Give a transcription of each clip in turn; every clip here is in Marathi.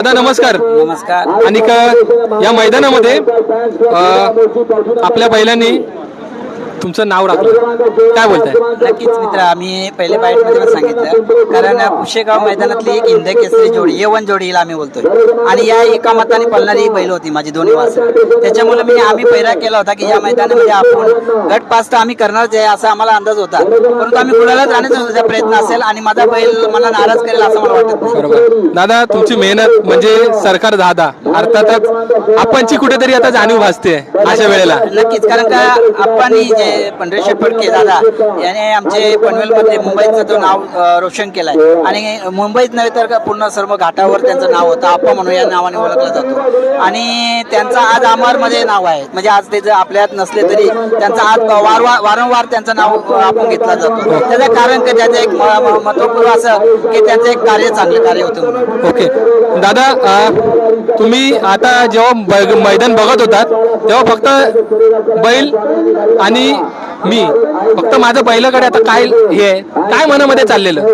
दादा नमस्कार. नमस्कार. आणि क- या मैदानामध्ये आपल्या बैलांनी तुमचं नाव राखलं काय बोलताय? नक्कीच मित्र आम्ही पहिले बाईटमध्ये पण सांगितलं. कारण पुशेगाव मैदानातली एक हिंद केसरी जोडी ए वन जोडी हिला आम्ही बोलतोय. आणि या एका मताने पळणारी ही बैल होती माझी दोन्ही वासर. त्याच्यामुळे मी आम्ही पैरा केला होता की या मैदानामध्ये आपण गट पास तर आम्ही करणारच आहे असा आम्हाला अंदाज होता. परंतु आम्ही कुणालाच राहण्याचा प्रयत्न असेल आणि माझा बैल मला नाराज करेल असं मला वाटत नाही. बरोबर. दादा तुमची मेहनत म्हणजे सरकार दादा अर्थातच आपणची कुठेतरी आता जाणीव भासते अशा वेळेला. नक्कीच कारण का आपण जे पंढरेश्वर फडके दादा याने आमचे पनवेल मध्ये मुंबईचं तो नाव रोशन केलंय. आणि मुंबईत नव्हे तर का पूर्ण सर्व घाटावर त्यांचं नाव होतं. आप्पा म्हणून या नावाने ओळखला जातो. आणि त्यांचं आज अमरमध्ये नाव आहे. म्हणजे आज ते जर आपल्यात नसले तरी त्यांचं आज वारंवार वारंवार त्यांचं नाव आपण घेतला जातो. त्याचं कारण का त्याचं एक महत्त्वपूर्ण असं की त्यांचं एक कार्य चांगलं कार्य होतं ओके. दादा तुम्ही आता जेव्हा मैदान बघत होतात तेव्हा फक्त बैल आणि move. मी फक्त माझं बैलाकडे आता काय हे काय मनामध्ये चाललेलं?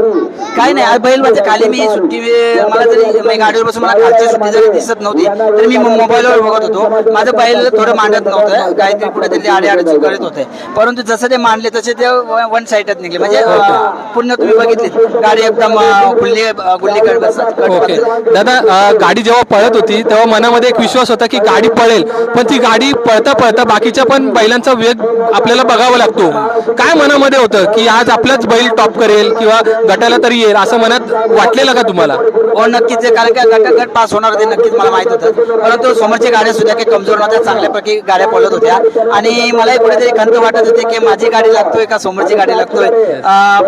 काय नाही आज बैल म्हणजे खाली मी सुट्टी वे- मला जरी मी गाडीवर बसून मला खालची सुट्टी जरी दिसत नव्हती तरी मी मोबाईलवर बघत होतो. माझं बैल थोडं मांडत नव्हतं काहीतरी कुठेतरी आडे आडे करत होते. परंतु जसं ते मांडले तसे ते वन साईडच निघले. म्हणजे अं, पुन्हा तुम्ही बघितली. गाडी एकदम अं, गुल्ली गुल्ली कट बसत ओके. दादा अ, गाडी जेव्हा पळत होती तेव्हा मनामध्ये एक विश्वास होता की गाडी पळेल. पण ती गाडी पळता पळता बाकीच्या पण बैलांचा वेग आपल्याला बघावा लागतो. काय मनामध्ये होतं की आज आपलाच बैल टॉप करेल किंवा गटाला तरी येईल असं मनात वाटलेलं का तुम्हाला? हो नक्कीच आहे. कारण का गट गट पास होणार होते नक्कीच मला माहीत होतं. परंतु समोरच्या गाड्या सुद्धा काही कमजोर नव्हत्या चांगल्यापैकी गाड्या पळत होत्या. आणि मलाही कुठेतरी खंत वाटत होते की माझी गाडी लागतोय का समोरची गाडी लागतोय.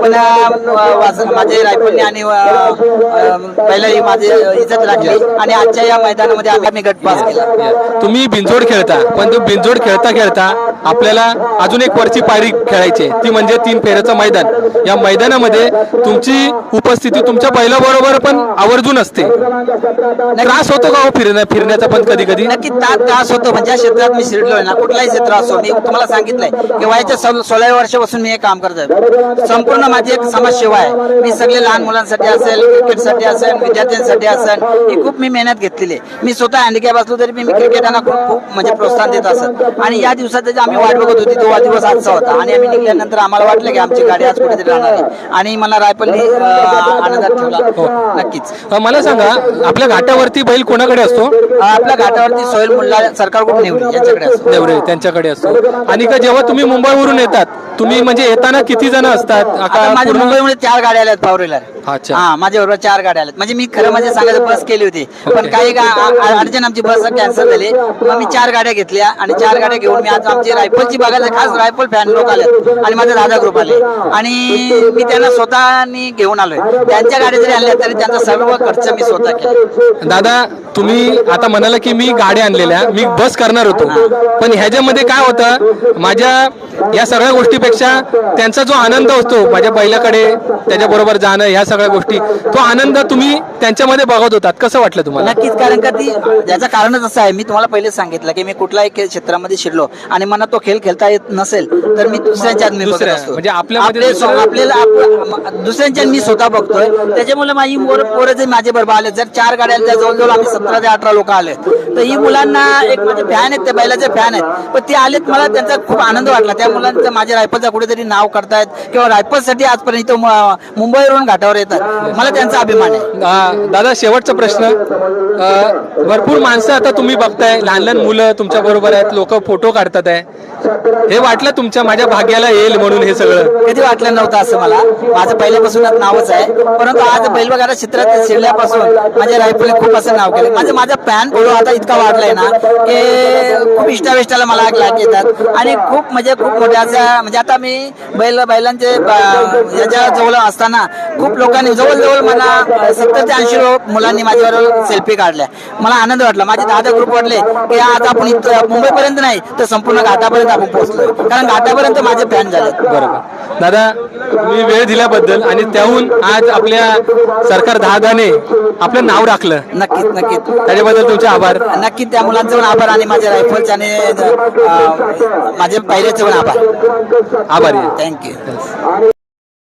पण माझे रायफलने आणि पहिला ही माझी इज्जत राखली. आणि आजच्या या मैदानामध्ये आम्ही आम्ही गट पास केला. तुम्ही बिंजोड खेळता पण तो बिंजोड खेळता खेळता आपल्याला अजून एक वरची पायरी खेळायची आहे. ती म्हणजे तीन फेऱ्याचं मैदान. या मैदानामध्ये तुमची उपस्थिती तुमच्या बैलाबरोबर पण आवर्जून असते. त्रास होतो का हो फिरण्या फिरण्याचा पण कधी कधी नक्की त्रास होतो म्हणजे या क्षेत्रात मी शिरलोय ना कुठलाही क्षेत्र असो मी तुम्हाला सांगितलंय की वयाच्या सोळाव्या वर्षापासून मी हे काम करतोय. संपूर्ण माझी एक समाजसेवा आहे. मी सगळे लहान मुलांसाठी असेल क्रिकेटसाठी असेल विद्यार्थ्यांसाठी असेल ही खूप मी मेहनत घेतलेली आहे. मी स्वतः हँडिकॅप असलो तरी मी क्रिकेटांना खूप खूप म्हणजे प्रोत्साहन देत असत. आणि या दिवसात जे आम्ही वाट बघत होती तो दिवस आजचा होता. आणि आम्ही निघाल्यानंतर आम्हाला वाटलं की आमची गाडी आज कुठेतरी राहणार आहे. आणि मला रायपल्ली आनंदात ठेवला. नक्कीच. अ, मला सांगा आपल्या घाटावरती बैल कोणाकडे असतो? आपल्या घाटावरती सोहेल मुल्ला सरकारकडून निवडी यांच्याकडे असतो. देवरे त्यांच्याकडे असतो. आणि का जेव्हा तुम्ही मुंबईवरून येतात तुम्ही म्हणजे येताना किती जण असतात? मुंबईमध्ये चार गाड्या आल्यात पावर व्हीलर अच्छा. हा माझ्या बरोबर चार गाड्या आल्यात. म्हणजे मी खरं म्हणजे सांगायचं बस केली होती. पण काही गा- आ- आ- अडचण आमची बस कॅन्सल झाली. मग मी चार गाड्या घेतल्या आणि चार गाड्या घेऊन मी आज आमची रायफलची बघायला खास रायफल फॅन लोक आले आणि माझा दादा ग्रुप आले. आणि मी त्यांना स्वतःनी घेऊन आलोय. त्यांच्या गाड्या जरी आणल्या तरी त्यांचा सर्व खर्च मी स्वतः केला. दादा तुम्ही आता म्हणाला की मी गाड्या आणलेल्या मी बस करणार होतो. पण ह्याच्यामध्ये काय होतं माझ्या या सगळ्या गोष्टीपेक्षा त्यांचा जो आनंद असतो माझ्या बैलाकडे त्याच्याबरोबर जाणं ह्या सगळ्या गोष्टी तो आनंद तुम्ही त्यांच्यामध्ये बघत होतात. कसं वाटलं तुम्हाला? नक्कीच कारण का ती त्याचं कारणच असं आहे मी तुम्हाला पहिलेच सांगितलं की मी कुठलाही खेळ क्षेत्रामध्ये शिरलो आणि मला तो खेळ खेळता येत नसेल तर मी दुसऱ्यांच्या म्हणजे आपल्यामध्ये आपल्याला आप- दुसऱ्यांच्या मी स्वतः बघतोय. त्याच्यामुळे माझी मोर पोरं जे माझे बरोबर आले जर चार गाड्या जवळजवळ आम्ही सतरा ते अठरा लोक आले तर ही मुलांना एक म्हणजे फॅन आहेत त्या बैलाचे फॅन आहेत. पण ते आलेत मला त्यांचा खूप आनंद वाटला. त्या मुलांचं माझ्या रायफलचा कुठेतरी नाव करतायत किंवा रायफलसाठी आजपर्यंत मुंबईवरून घाटावर येतात. मला त्यांचा अभिमान आहे. दादा शेवटचा प्रश्न. भरपूर माणसं आता तुम्ही बघताय. लहान लहान मुलं तुमच्या बरोबर आहेत. लोक फोटो काढतात आहे. हे वाटलं तुमच्या माझ्या भाग्याला येईल म्हणून हे सगळं? कधी वाटलं नव्हतं असं मला. माझं पहिल्यापासूनच नावच आहे. परंतु आज बैलबगारा क्षेत्रात शिरल्यापासून माझ्या रायफलने खूप असं नाव केलं. माझं माझा पॅन फॉलो आता इतका वाढलाय ना की इष्टा विष्टाला मला लाग येतात. आणि खूप म्हणजे खूप मोठ्या म्हणजे आता मी बैल बैलांचे याच्या जवळ असताना खूप लोकांनी जवळजवळ मला सत्तर ते ऐंशी मुलांनी माझ्याबरोबर सेल्फी काढल्या. मला आनंद वाटला. माझे दादा ग्रुप वाटले की आज आपण मुंबईपर्यंत नाही तर संपूर्ण घाटापर्यंत आपण पोहोचलोय. कारण घाटापर्यंत माझे फॅन झाले. बरोबर. दादा तुम्ही वेळ दिल्याबद्दल आणि त्याहून आज आपल्या सरकार दहादाने आपलं नाव राखलं. नक्कीच नक्कीच. त्याच्याबद्दल तुमचे आभार. नक्की त्या मुलांचे पण आभार आणि माझ्या रायफलचे आणि माझे पहिल्याचे पण आभार. आभारी थँक्यू